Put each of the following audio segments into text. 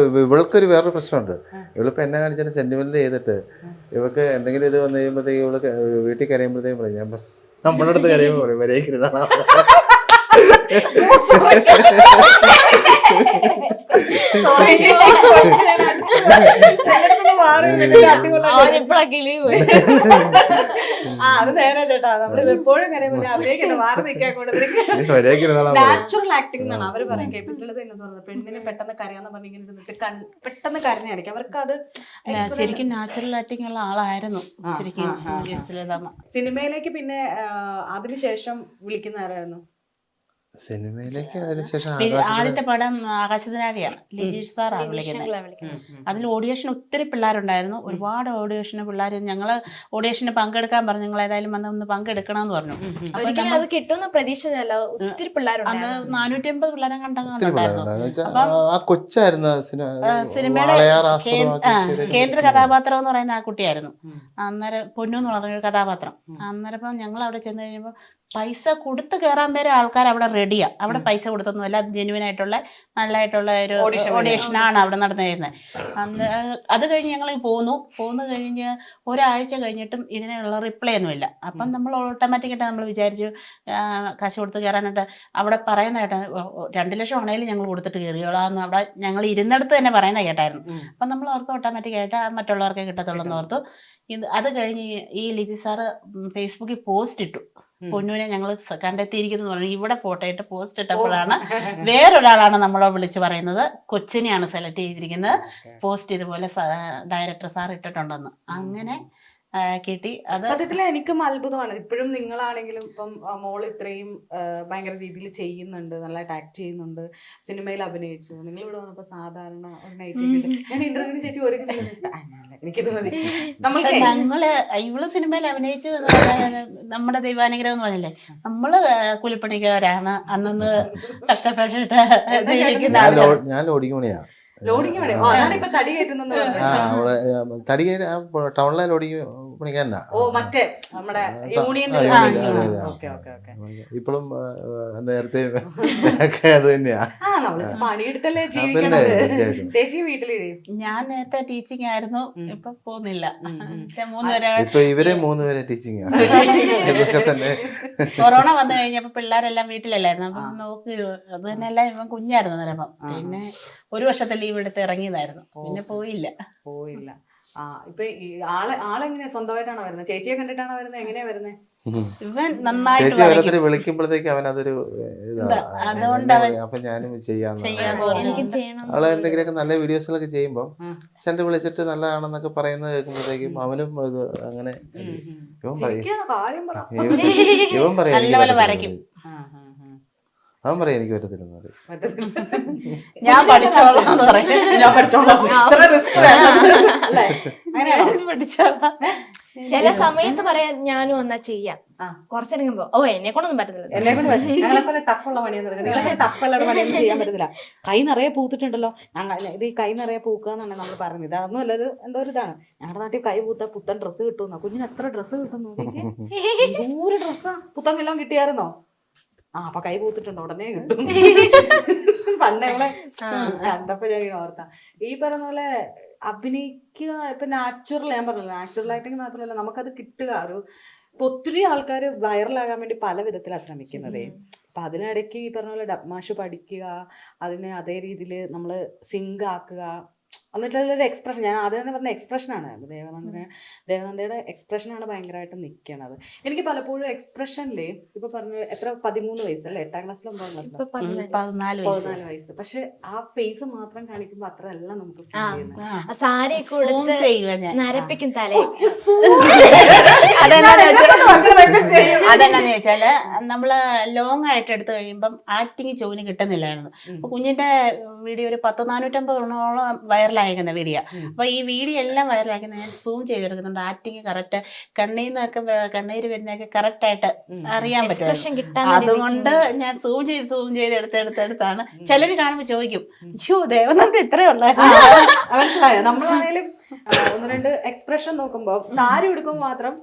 ഇപ്പൊ ഇവ- ഇവൾക്കൊരു വേറൊരു പ്രശ്നമുണ്ട്. ഇവളിപ്പോ എന്നെ കാണിച്ചാൽ സെന്റിമെന്റ് ചെയ്തിട്ട് ഇവക്ക് എന്തെങ്കിലും ഇത് വന്നു കഴിയുമ്പോഴത്തേക്ക് ഇവൾ വീട്ടിൽ കരയുമ്പോഴത്തേക്കും പറയും ഞാൻ നമ്മുടെ അടുത്ത് കരയുമ്പോൾ പറയും വരേക്കിരുന്നാണ് കിളി പോയി. ആ അത് നേരെ ചേട്ടാ. നമ്മൾ എപ്പോഴും ഇങ്ങനെ അവരേക്ക് മാറി നിൽക്കാൻ കൂടുതൽ വരേക്കിരുന്നാണ് നാച്ചുറൽ ആക്ടിംഗ് എന്നാണ് അവർ പറയും കേപ്പിസിലുള്ളത് എന്ന് പറഞ്ഞത്. പെണ്ണിനെ പെട്ടെന്ന് കരയാന്ന് പറഞ്ഞ് ഇങ്ങനെ ഇരുന്നിട്ട് കൺ- പെട്ടെന്ന് കരഞ്ഞടിക്കും അവർക്ക് അത് ശരിക്കും നാച്ചുറൽ ആക്ടിങ് ഉള്ള ആളായിരുന്നു ശരിക്കും സിനിമയിലേക്ക് പിന്നെ അതിനുശേഷം വിളിക്കുന്ന ആരായിരുന്നു? സിനിമയിലേക്ക് അതിനുശേഷം ആദ്യത്തെ പടം ആകാശത്തിനാടിയാണ് ലിജീഷ് സാറാണ് വിളിക്കുന്നത്. അതിൽ ഓഡിയേഷൻ ഒത്തിരി പിള്ളേരുണ്ടായിരുന്നു. ഒരുപാട് ഓഡിയേഷന് പിള്ളേർ ഞങ്ങൾ ഓഡിയേഷന് പങ്കെടുക്കാൻ പറഞ്ഞു. നിങ്ങൾ ഏതായാലും വന്ന് ഒന്ന് പങ്കെടുക്കണമെന്ന് പറഞ്ഞു. അത് കിട്ടുമെന്ന് പ്രതീക്ഷിച്ചതല്ല ഒത്തിരി അന്ന് പിള്ളേരുണ്ടായിരുന്നു. നാനൂറ്റി അമ്പത് പിള്ളേരെ കണ്ടായിരുന്നു കണ്ടുണ്ടായിരുന്നു സിനിമയുടെ കേന്ദ്ര കഥാപാത്രം എന്ന് പറയുന്ന ആ കുട്ടിയായിരുന്നു. അന്നേരം പൊന്നു എന്ന് പറഞ്ഞൊരു കഥാപാത്രം. അന്നേരം ഞങ്ങൾ അവിടെ ചെന്ന് കഴിയുമ്പോൾ പൈസ കൊടുത്ത് കയറാൻ വരെ ആൾക്കാർ അവിടെ റെഡിയാ അവിടെ പൈസ കൊടുത്തൊന്നുമല്ല അത് ജെന്യൂൻ ആയിട്ടുള്ള നല്ലതായിട്ടുള്ള ഒരു ഓഡിഷനാണ് അവിടെ നടന്നിരുന്നത് അന്ന് അത് കഴിഞ്ഞ് ഞങ്ങൾ പോന്നു. പോന്നു കഴിഞ്ഞ് ഒരാഴ്ച കഴിഞ്ഞിട്ടും ഇതിനുള്ള റിപ്ലൈ ഒന്നുമില്ല അപ്പം നമ്മൾ ഓട്ടോമാറ്റിക്കായിട്ട് നമ്മൾ വിചാരിച്ചു കാശ് കൊടുത്ത് കയറാനായിട്ട് അവിടെ പറയുന്ന കേട്ട രണ്ട് ലക്ഷം ആണെങ്കിലും ഞങ്ങൾ കൊടുത്തിട്ട് കയറിയോളാന്ന് അവിടെ ഞങ്ങൾ ഇരുന്നിടത്ത് തന്നെ പറയുന്ന കേട്ടായിരുന്നു. അപ്പം നമ്മൾ ഓർത്ത് ഓട്ടോമാറ്റിക്കായിട്ട് മറ്റുള്ളവർക്കേ കിട്ടത്തുള്ളൂ. എന്ന് ഓർത്തു. ഇത് അത് കഴിഞ്ഞ് ഈ- ഈ ലിജി സാറ് ഫേസ്ബുക്കിൽ പോസ്റ്റ് ഇട്ടു. പൊന്നുവിനെ ഞങ്ങൾ കണ്ടെത്തിയിരിക്കുന്നു പറഞ്ഞു. ഇവിടെ ഫോട്ടോ ഇട്ട് പോസ്റ്റ് ഇട്ടപ്പോഴാണ് വേറൊരാളാണ് നമ്മളെ വിളിച്ച് പറയുന്നത്. കൊച്ചിനെയാണ് സെലക്ട് ചെയ്തിരിക്കുന്നത്. പോസ്റ്റ് ഇതുപോലെ ഡയറക്ടർ സാർ ഇട്ടിട്ടുണ്ടെന്ന്. അങ്ങനെ കിട്ടി. അത് സത്യത്തിൽ എനിക്കും അത്ഭുതമാണ്. ഇപ്പോഴും നിങ്ങളാണെങ്കിലും ഇപ്പം മോൾ ഇത്രയും ഭയങ്കര രീതിയിൽ ചെയ്യുന്നുണ്ട് നല്ലതായിട്ട് ആക്ട് ചെയ്യുന്നുണ്ട് സിനിമയിൽ അഭിനയിച്ചു. നിങ്ങൾ ഇവിടെ വന്നപ്പോ സാധാരണ ഞാൻ ഇന്റർവ്യൂവിന് ചേച്ചി ഒരു എനിക്കിത് മതി. ഞങ്ങൾ ഇവൾ സിനിമയിൽ അഭിനയിച്ചു നമ്മുടെ ദൈവാനുഗ്രഹം എന്ന് പറഞ്ഞില്ലേ? നമ്മൾ കൂലിപ്പണിക്കാരാണ്. അന്നന്ന് കഷ്ടപ്പെട്ടിട്ട് ഞാൻ ആളുകൾ ലോഡിങ് തടി കയറ്റുന്ന ടൗണിലെ ലോഡിങ് പണിക്കാരനാ? ഓ മറ്റേ നമ്മുടെ യൂണിയൻ ഇപ്പോഴും നേരത്തെ അത് തന്നെയാണ് പണിയെടുത്തല്ലേ ജീവിക്കണത്? ചേച്ചി വീട്ടിൽ ഞാൻ നേരത്തെ ടീച്ചിങ് ആയിരുന്നു ഇപ്പൊ പോകുന്നില്ല. ഇപ്പൊ ഇവരെ മൂന്ന് പേരെ ടീച്ചിങ് തന്നെ. കൊറോണ വന്നു കഴിഞ്ഞപ്പോ പിള്ളേരെല്ലാം വീട്ടിലല്ലായിരുന്നു. അപ്പൊ നോക്ക് അത് തന്നെയല്ല ഇവൻ കുഞ്ഞായിരുന്നു നേരപ്പം പിന്നെ ഒരു വർഷത്തെ ലീവ് എടുത്ത് ഇറങ്ങിയതായിരുന്നു. പിന്നെ പോയില്ല. പോയില്ല. ആ ഇപ്പൊ ഈ ആളെ ആളെങ്ങനെയാ സ്വന്തമായിട്ടാണോ വരുന്നത് ചേച്ചിയെ കണ്ടിട്ടാണോ വരുന്നത് എങ്ങനെയാ വരുന്നത് ഇവൻ നന്നായിട്ട് ചേച്ചി വരയ്ക്കും. ഓരോരുത്തർ വിളിക്കുമ്പോഴത്തേക്ക് ഇതാ അതുകൊണ്ട് അവൻ അപ്പൊ ഞാനും ചെയ്യാന്ന്. പറഞ്ഞു. എനിക്ക് ചെയ്യണം ആൾ എന്തെങ്കിലുമൊക്കെ നല്ല വീഡിയോസിലൊക്കെ ചെയ്യുമ്പോൾ ഉം. ചെണ്ട് വിളിച്ചിട്ട് നല്ലതാണെന്നൊക്കെ പറയുന്നത് കേൾക്കുമ്പോഴത്തേക്കും അവനും ഇത് അങ്ങനെ ഇവൻ പറയും. കാര്യം പറ. ഇവൻ- ഇവൻ പറയും എനിക്ക് വരയ്ക്കും. ആ, ആ. അവൻ പറയാ എനിക്ക് പറ്റത്തില്ലെന്ന് പറയും. ഞാൻ പഠിച്ചോളാം എന്ന് പറയും. ഞാൻ പഠിച്ചോളാം. ഇത്ര risk വേണ്ട. അല്ലേ? അങ്ങനെയാണോ? പഠിച്ചോളാം. ചില സമയത്ത് പറയാ ഞാനും എന്നാ ചെയ്യാം. ആ. കുറച്ചിറങ്ങുമ്പോ ഓ എന്നെ കൊണ്ടൊന്നും പറ്റത്തില്ല എന്നെ കൊണ്ട് പറ്റും. ടഫുള്ള പണിയൊന്നും ടഫുള്ള പണിയൊന്നും ചെയ്യാൻ പറ്റത്തില്ല. കൈ നിറയെ പൂത്തിട്ടുണ്ടല്ലോ. ഞങ്ങൾ ഇത് ഈ കൈ നിറയെ പൂക്കുക എന്നാണ് നമ്മൾ പറഞ്ഞത് അതൊന്നും അല്ലൊരു എന്തോ ഒരു ഇതാണ്. ഞങ്ങളുടെ നാട്ടിൽ കൈ പൂത്ത പുത്തൻ ഡ്രസ്സ് കിട്ടുമെന്നോ. കുഞ്ഞിന് എത്ര ഡ്രസ്സ് കിട്ടുന്നു ഡ്രസ്സാ. പുത്തൻ എല്ലാം കിട്ടിയായിരുന്നോ? ആ അപ്പൊ കൈ പൂത്തിട്ടുണ്ട് ഉടനെ കിട്ടും. പണ്ട് ഞങ്ങളെ കണ്ടപ്പോ ഞാൻ ഓർത്ത ഓർത്താ. ഈ പറഞ്ഞ പോലെ അഭിനയിക്കുക ഇപ്പൊ നാച്ചുറൽ ഞാൻ പറഞ്ഞല്ലോ നാച്ചുറൽ ആയിട്ടെങ്കിൽ മാത്രമല്ല നമുക്കത് കിട്ടുക. ഒരു ഇപ്പൊ ഒത്തിരി ആൾക്കാർ വൈറലാകാൻ വേണ്ടി പല വിധത്തിലാണ് ശ്രമിക്കുന്നത്. അപ്പൊ അതിനിടയ്ക്ക് ഈ പറഞ്ഞ പോലെ ഡബ്മാഷ് പഠിക്കുക അതിനെ അതേ രീതിയിൽ നമ്മൾ സിങ്ക് ആക്കുക എന്നിട്ട് അതിലൊരു എക്സ്പ്രഷൻ ഞാൻ ആദ്യം തന്നെ പറഞ്ഞ എക്സ്പ്രഷനാണ് ദേവനന്ദന ദേവനന്ദയുടെ എക്സ്പ്രഷനാണ് ഭയങ്കരമായിട്ട് നിൽക്കണത് എനിക്ക് പലപ്പോഴും എക്സ്പ്രഷനിൽ ഇപ്പൊ പറഞ്ഞു എത്ര പതിമൂന്ന് വയസ്സല്ലേ എട്ടാം ക്ലാസ്സിലും ഒമ്പതാം ക്ലാസ് പതിനാല് വയസ്സ്. പക്ഷെ ആ ഫേസ് മാത്രം കാണിക്കുമ്പോ അത്രയല്ല നമുക്ക് feel ആ. ചെയ്യുന്നത്. ആ. സാരി നരപ്പിക്കും തലേ. അതെന്നാന്ന് നമ്മൾ ലോങ് ആയിട്ട് എടുത്തു കഴിയുമ്പം ആക്ടിങ് ചോദിന് കിട്ടുന്നില്ലായിരുന്നു. അപ്പൊ കുഞ്ഞിന്റെ വീഡിയോ ഒരു പത്ത് നാനൂറ്റമ്പതോളം വൈറലായിരിക്കുന്ന വീഡിയോ അപ്പൊ ഈ വീഡിയോ എല്ലാം വൈറലാക്കുന്ന ഞാൻ സൂം ചെയ്തെടുക്കുന്നുണ്ട്. ആക്ടിങ് കറക്റ്റ് കണ്ണീർ നിന്നൊക്കെ കണ്ണീര് വരുന്നതൊക്കെ കറക്റ്റ് ആയിട്ട് അറിയാൻ പറ്റും. അതുകൊണ്ട് ഞാൻ സൂം ചെയ്ത് സൂം ചെയ്ത് എടുത്തെടുത്തെടുത്താണ്. ചിലര് കാണുമ്പോൾ ചോദിക്കും അയ്യോ ദേവനന്ദ ഇത്രേ ആ, ഉള്ളായിരുന്നു മനസ്സിലായോ? നമ്മളാണേലും ഒന്ന് രണ്ട് എക്സ്പ്രഷൻ നോക്കുമ്പോ സാരി എടുക്കുമ്പോൾ മാത്രം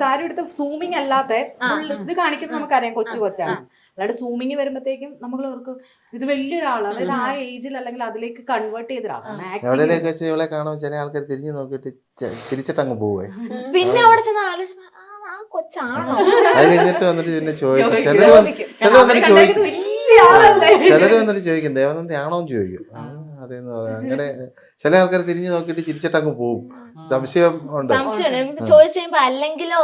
സാരി എടുത്ത് സൂമിങ് അല്ലാത്ത ഫുൾ ഇത് കാണിക്കുമ്പോൾ നമുക്കറിയാം കൊച്ചു കൊച്ചാണ്. അല്ലാണ്ട് സൂമിങ് വരുമ്പോഴത്തേക്കും നമ്മൾ ഓർക്കും ഇത് വലിയൊരാളാണ് അതായത് ആ ഏജിൽ അല്ലെങ്കിൽ അതിലേക്ക് കൺവേർട്ട് ചെയ്തൊരാളാണ് വെച്ച് ഇവളെ കാണുമ്പോൾ ചില ആൾക്കാർ തിരിഞ്ഞു നോക്കിയിട്ട് ച- ചിരിച്ചിട്ട് പോവേ. പിന്നെ അവിടെ ചെന്ന് ആലോചിച്ച ആ കൊച്ചാണോ? അത് കഴിഞ്ഞിട്ട് വന്നിട്ട് പിന്നെ ചോദിക്കും. വന്നിട്ട് വന്നിട്ട് ദേവനന്ദ അതേന്ന് പറയാം. അങ്ങനെ ചില ആൾക്കാർ തിരിഞ്ഞു നോക്കിയിട്ട് ചിരിച്ചിട്ട് അങ്ങ് പോവും സംശയം ഉണ്ട്? ചോദിച്ചു കഴിയുമ്പോ അല്ലെങ്കിലോ.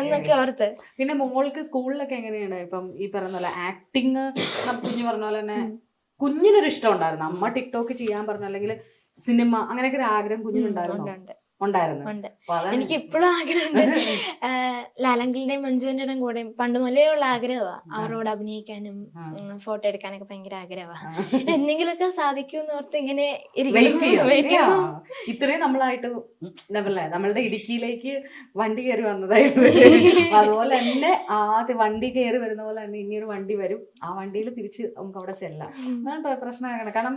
എന്നൊക്കെ ഓർത്ത്. പിന്നെ മോൾക്ക് സ്കൂളിലൊക്കെ എങ്ങനെയാണ്? ഇപ്പം ഈ പറഞ്ഞ പോലെ ആക്ടിങ് കുഞ്ഞു പറഞ്ഞ പോലെ തന്നെ കുഞ്ഞിനൊരു ഇഷ്ടം ഉണ്ടായിരുന്നു. അമ്മ ടിക്ടോക്ക് ചെയ്യാൻ പറഞ്ഞു. അല്ലെങ്കിൽ സിനിമ അങ്ങനെയൊക്കെ ഒരു ആഗ്രഹം കുഞ്ഞിനുണ്ടായിരുന്നു? ഉണ്ടായിരുന്നു. എനിക്ക് ഇപ്പോഴും ആഗ്രഹമുണ്ട്. ലാലങ്കിളുടെയും മഞ്ജുവിന്റെയും കൂടെയും പണ്ട് മുതലേ ഉള്ള ആഗ്രഹമാണ് അവരോട് അഭിനയിക്കാനും ഫോട്ടോ എടുക്കാനൊക്കെ ഭയങ്കര ആഗ്രഹമാണ് ആ. എന്തെങ്കിലുമൊക്കെ സാധിക്കും ഓർത്ത് ഇങ്ങനെ. ഇത്രയും നമ്മളായിട്ട് നമ്മളുടെ ഇടുക്കിയിലേക്ക് വണ്ടി കയറി വന്നതായിരുന്നു. അതുപോലെ തന്നെ ആദ്യം വണ്ടി കയറി വരുന്ന പോലെ തന്നെ ഇനിയൊരു വണ്ടി വരും. ആ വണ്ടിയിൽ തിരിച്ച് നമുക്ക് അവിടെ ചെല്ലാം. പ്രശ്നമാകണം കാരണം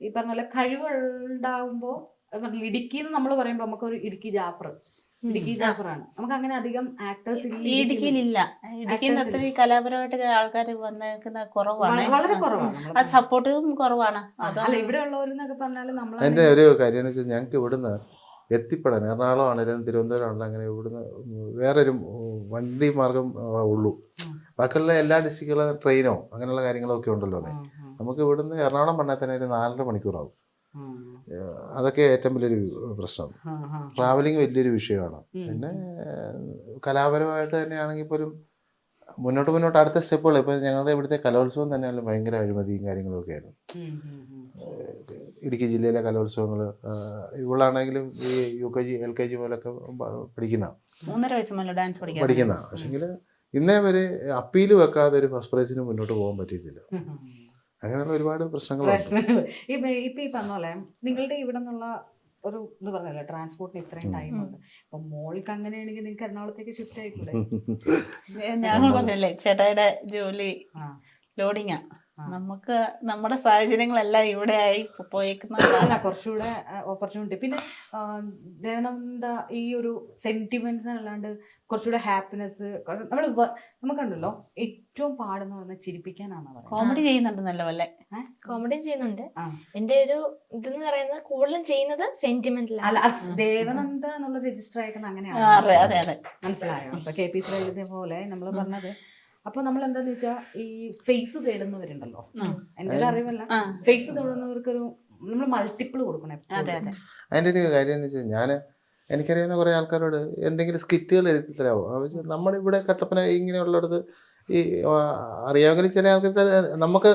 ഈ പറഞ്ഞ പോലെ കഴിവുണ്ടാവുമ്പോ ഇടുക്കി എന്ന് നമ്മൾ പറയുമ്പോൾ നമുക്കൊരു ഇടുക്കി ജാഫർ. ഇടുക്കി ജാഫറാണ്. നമുക്ക് അങ്ങനെ അധികം ആക്ടേഴ്സ് ഇടുക്കിയിലില്ല ഇടുക്കിയിൽ അത്രയും കലാപരമായിട്ട് ആൾക്കാർ വന്നേക്കുന്ന കുറവാണ്. വളരെ കുറവാണ് ആ സപ്പോർട്ടും കുറവാണ്. അല്ല ഇവിടെ ഉള്ളവരെന്നൊക്കെ പറഞ്ഞാൽ നമ്മൾ എന്റെ ഒരു കാര്യം എന്ന് വെച്ചാൽ ഞങ്ങൾക്ക് ഇവിടുന്ന് എത്തിപ്പെടാൻ എറണാകുളം ആണെങ്കിലും തിരുവനന്തപുരം ആണെങ്കിലും അങ്ങനെ ഇവിടുന്ന് വേറൊരു വണ്ടി മാർഗം ഉള്ളൂ. ബാക്കിയുള്ള എല്ലാ ഡിസ്ട്രിക്റ്റുകളും ട്രെയിനോ അങ്ങനെയുള്ള കാര്യങ്ങളോ ഒക്കെ ഉണ്ടല്ലോ അതെ. നമുക്ക് ഇവിടുന്ന് എറണാകുളം പറഞ്ഞാൽ തന്നെ ഒരു നാലര മണിക്കൂറാവും. അതൊക്കെ ഏറ്റവും വലിയൊരു പ്രശ്നം. ട്രാവലിംഗ് വലിയൊരു വിഷയമാണ്. പിന്നെ കലാപരമായിട്ട് തന്നെയാണെങ്കിൽ പോലും മുന്നോട്ട് മുന്നോട്ട് അടുത്ത സ്റ്റെപ്പുകൾ. ഇപ്പം ഞങ്ങളുടെ ഇവിടുത്തെ കലോത്സവം തന്നെയാണ് ഭയങ്കര അഴിമതിയും കാര്യങ്ങളൊക്കെ ആയിരുന്നു. ഇടുക്കി ജില്ലയിലെ കലോത്സവങ്ങൾ ഇവളാണെങ്കിലും ഈ U K G L K G പോലൊക്കെ പഠിക്കുന്ന. മൂന്നര വയസ്സ് ഡാൻസ് പഠിക്കുന്ന. പക്ഷെങ്കിൽ ഇന്നേ വരെ അപ്പീൽ വെക്കാതെ ഒരു ഫസ്റ്റ് പ്രൈസിന് മുന്നോട്ട് പോകാൻ പറ്റിയിട്ടില്ല. അങ്ങനെയുള്ള ഒരുപാട് പ്രശ്നങ്ങളുണ്ട്. പ്രശ്നങ്ങൾ ഇപ്പൊ ഇപ്പൊ ഈ പറഞ്ഞ പോലെ നിങ്ങളുടെ ഇവിടെ നിന്നുള്ള ഒരു ഇത് പറഞ്ഞല്ലോ ട്രാൻസ്പോർട്ടിന് ഇത്രയും ടൈം ഉണ്ട്. അപ്പൊ മോൾക്ക് അങ്ങനെയാണെങ്കിൽ നിങ്ങൾക്ക് എറണാകുളത്തേക്ക് ഷിഫ്റ്റ് ആയിക്കൂടെ? ഞങ്ങൾ പറഞ്ഞല്ലേ ചേട്ടായുടെ ജോലി ലോഡിങ്ങാ. നമുക്ക് നമ്മുടെ സാഹചര്യങ്ങളെല്ലാം ഇവിടെ ആയി പോയേക്കുന്ന കുറച്ചുകൂടെ ഓപ്പർച്യൂണിറ്റി പിന്നെ ദേവനന്ദ ഈ ഒരു സെന്റിമെന്റ്സ് അല്ലാണ്ട് കുറച്ചുകൂടെ ഹാപ്പിനെസ് നമ്മൾ നമുക്കുണ്ടല്ലോ ഏറ്റവും പാടെന്ന് പറഞ്ഞാൽ ചിരിപ്പിക്കാനാണ് പറയുന്നത്. കോമഡി ചെയ്യുന്നുണ്ട് നല്ലപോലെ. കോമഡി ചെയ്യുന്നുണ്ട്. എന്റെ ഒരു ഇതെന്ന് പറയുന്നത് കൂടുതലും ചെയ്യുന്നത് സെന്റിമെന്റൽ അല്ല ദേവനന്ദ എന്നുള്ള രജിസ്റ്റർ അയക്കുന്ന അങ്ങനെയാണ്? അതെ അതെ അതെ. മനസ്സിലായോ? അപ്പൊ കെ പി സി എഴുതിയ പോലെ നമ്മൾ പറഞ്ഞത് അപ്പൊ നമ്മൾ എന്താന്ന് വെച്ചാൽ ഈ ഫേസ് തേടുന്നവരുണ്ടല്ലോ. എന്റെ ഒരു അറിവല്ല. ഫേസ് തേടുന്നവർക്കൊരു നമ്മൾ മൾട്ടിപ്പിൾ കൊടുക്കണം അതിന്റെ അതിന്റെ ഒരു കാര്യം എന്ന് വെച്ചാൽ ഞാൻ എനിക്കറിയാവുന്ന കുറേ ആൾക്കാരോട് എന്തെങ്കിലും സ്കിറ്റുകൾ എഴുതി തരാമോ അവർ നമ്മളിവിടെ കട്ടപ്പന ഇങ്ങനെയുള്ളിടത്ത് ഈ അറിയാമെങ്കിലും ചില ആൾക്കാർ നമുക്ക്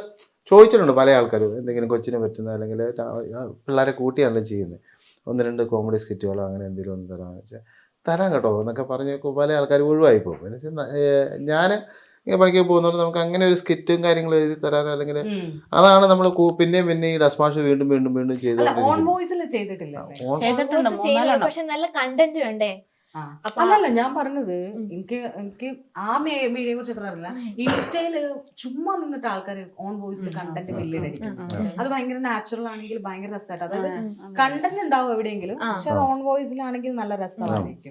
ചോദിച്ചിട്ടുണ്ട് പല ആൾക്കാരും എന്തെങ്കിലും കൊച്ചിന് പറ്റുന്ന അല്ലെങ്കിൽ പിള്ളേരെ കൂട്ടിയാണല്ലോ ചെയ്യുന്നത് ഒന്ന് രണ്ട് കോമഡി സ്കിറ്റുകളോ അങ്ങനെ എന്തെങ്കിലും ഒന്ന് തരാമെന്ന് വെച്ചാൽ തരാം കേട്ടോ എന്നൊക്കെ പറഞ്ഞ് പല ആൾക്കാർ ഒഴിവായി പോകും എന്ന് വെച്ചാൽ ഞാൻ ഇങ്ങനെ പണിക്ക് പോകുന്നതുകൊണ്ട് നമുക്ക് അങ്ങനെ ഒരു സ്കിറ്റും കാര്യങ്ങളും എഴുതി തരാനോ അല്ലെങ്കിൽ അതാണ് നമ്മൾ പിന്നെയും പിന്നെയും ഈ ഡസ്മാഷ് വീണ്ടും വീണ്ടും വീണ്ടും ചെയ്ത് പക്ഷെ നല്ല കണ്ടന്റ് വേണ്ടേ? അപ്പൊ അല്ലല്ല ഞാൻ പറഞ്ഞത് എനിക്ക് എനിക്ക് ആ മീഡിയയെ കുറിച്ച് എത്ര അറിയില്ല. ഇൻസ്റ്റയിൽ ചുമ്മാ നിന്നിട്ട് ആൾക്കാർ ഓൺ വോയിസിൽ കണ്ടന്റ് ബില്ല് അടിക്കും അത് ഭയങ്കര നാച്ചുറൽ ആണെങ്കിൽ ഭയങ്കര രസമായിട്ട് അതായത് കണ്ടന്റ് ഉണ്ടാവും എവിടെയെങ്കിലും പക്ഷെ അത് ഓൺ വോയിസിലാണെങ്കിൽ നല്ല രസമായിരിക്കും.